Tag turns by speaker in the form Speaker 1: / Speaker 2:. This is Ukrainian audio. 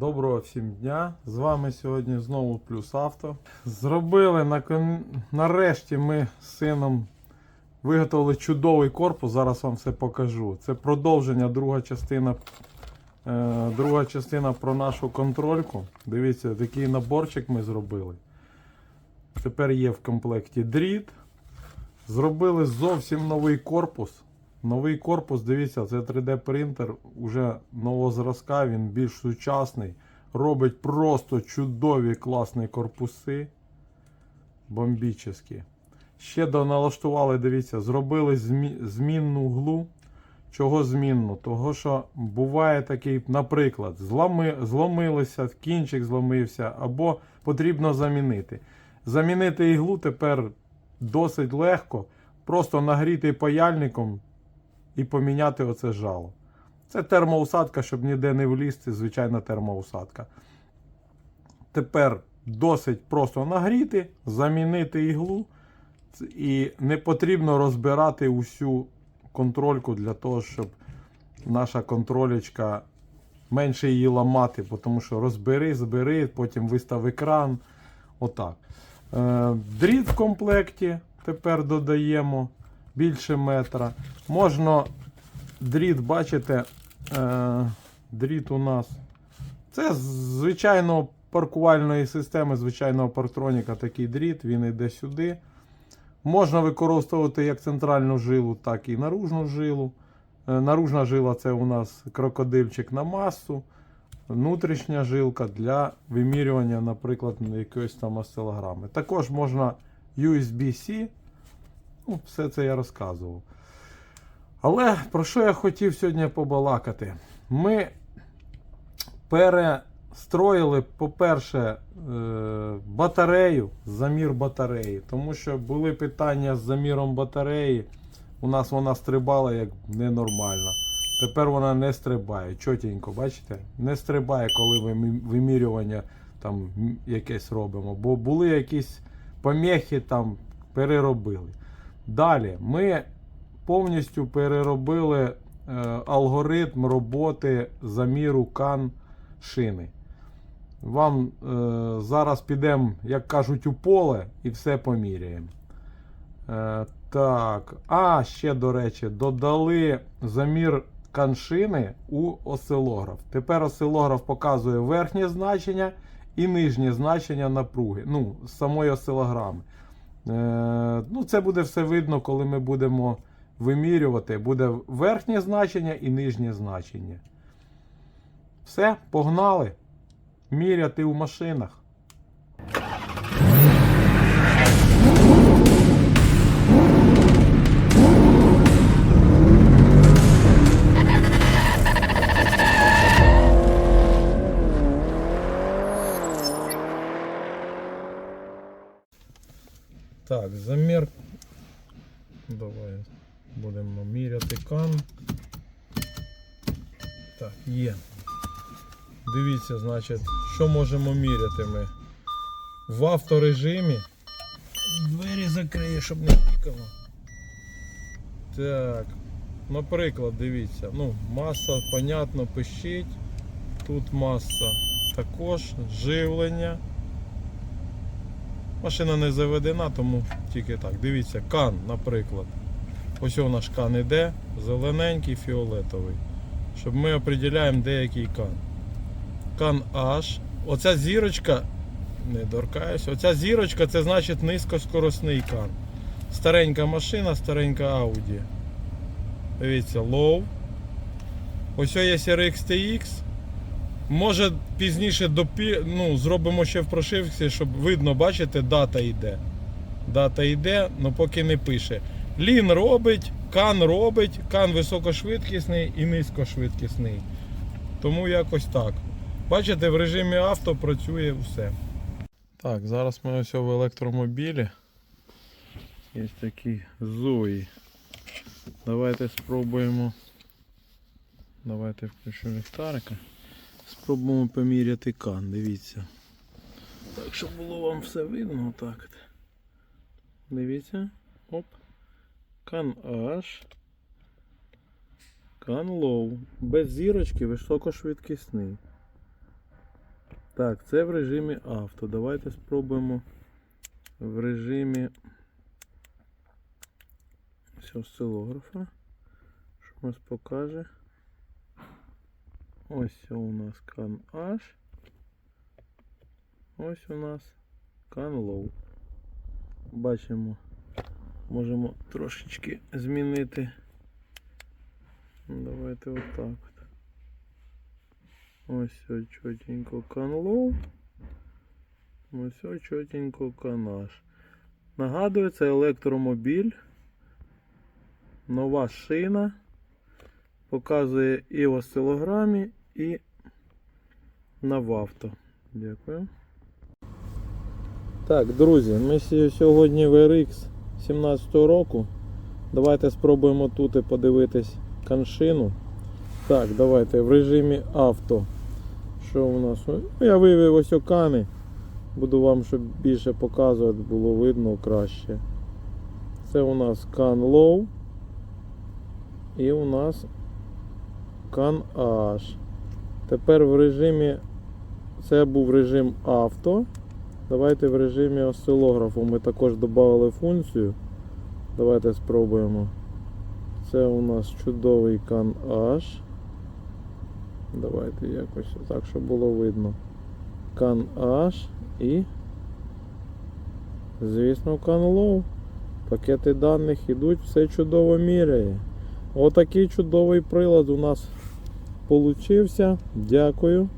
Speaker 1: Доброго всім дня! З вами сьогодні знову Плюс Авто. Зробили након... нарешті ми з сином виготовили чудовий корпус. Зараз вам все покажу. Це продовження, друга частина, е, друга частина про нашу контрольку. Дивіться, такий наборчик ми зробили. Тепер є в комплекті дріт. Зробили зовсім новий корпус. Новий корпус, дивіться, це 3D принтер уже нового зразка, він більш сучасний. Робить просто чудові класні корпуси. Бомбічні. Ще доналаштували, дивіться, зробили змі... змінну глу. Чого змінну? Того, що буває такий, наприклад, зломи... зломилися, кінчик зломився, або потрібно замінити. Замінити іглу тепер досить легко. Просто нагріти паяльником і поміняти оце жало. Це термоусадка, щоб ніде не влізти, звичайна термоусадка. Тепер досить просто нагріти, замінити іглу. І не потрібно розбирати усю контрольку для того, щоб наша контролечка менше її ламати, тому що розбери, збери, потім вистав екран. Отак. Е, дріт в комплекті тепер додаємо більше метра. Можна дріт, бачите, е, дріт у нас. Це з звичайного паркувальної системи, звичайного партроніка такий дріт, він йде сюди. Можна використовувати як центральну жилу, так і наружну жилу. Е, Наружна жила це у нас крокодильчик на масу. Внутрішня жилка для вимірювання, наприклад, якоїсь там осцилограми. Також можна USB-C. Ну, все це я розказував. Але про що я хотів сьогодні побалакати? Ми перестроїли, по-перше, е, батарею, замір батареї. Тому що були питання з заміром батареї. У нас вона стрибала як ненормально. Тепер вона не стрибає. Чотенько, бачите? Не стрибає, коли ми вимірювання там якесь робимо. Бо були якісь помехи там, переробили. Далі ми повністю переробили е, алгоритм роботи заміру кан шини. Вам е, зараз підемо, як кажуть, у поле і все поміряємо. Е, так, а ще, до речі, додали замір каншини у осцилограф. Тепер осцилограф показує верхнє значення і нижнє значення напруги. Ну, самої осцилограми. Е, ну, це буде все видно, коли ми будемо вимірювати. Буде верхнє значення і нижнє значення. Все, погнали. Міряти у машинах. Так, замір. Давай будемо міряти кан. Так, є. Дивіться, значить, що можемо міряти ми. В авторежимі. Двері закриє, щоб не пікало. Так. Наприклад, дивіться, ну, маса, понятно, пищить. Тут маса також, живлення. Машина не заведена, тому тільки так. Дивіться, кан, наприклад. Ось у наш кан іде, зелененький, фіолетовий. Щоб ми определяємо деякий кан. Кан H. Оця зірочка, не доркаюсь, оця зірочка це значить низькоскоросний кан. Старенька машина, старенька Audi. Дивіться, low. Ось є RX TX. Може пізніше допі... ну, зробимо ще в прошивці, щоб видно, бачите, дата йде. Дата йде, але поки не пише. Лін робить, кан робить, кан високошвидкісний і низькошвидкісний. Тому якось так. Бачите, в режимі авто працює все. Так, зараз ми ось в електромобілі. Є такий Зої. Давайте спробуємо. Давайте включу ліхтарика. Спробуємо поміряти кан, дивіться. Так, щоб було вам все видно, отак. Дивіться. Оп. Кан H. Кан Low. Без зірочки високошвидкісний. Так, це в режимі авто. Давайте спробуємо в режимі осцилографа. Що нас покаже? Ось у нас can H. Ось у нас can low. Бачимо, можемо трошечки змінити. Давайте отак от. Ось все чотенько can low. Ось все чотенько can H. Нагадую, це електромобіль. Нова шина. Показує і в осцилограмі, і на вавто. Дякую. Так, друзі, ми сьогодні в RX 17 року. Давайте спробуємо тут подивитись каншину. Так, давайте в режимі авто. Що у нас? Я вивів ось окани. Буду вам, щоб більше показувати, було видно краще. Це у нас Can Low. І у нас Can H. Тепер в режимі. Це був режим авто. Давайте в режимі осцилографу ми також додали функцію. Давайте спробуємо. Це у нас чудовий Can H. Давайте якось так, щоб було видно. Can H і. Звісно, Can Low. Пакети даних ідуть, все чудово міряє. Отакий чудовий прилад у нас получився. Дякую.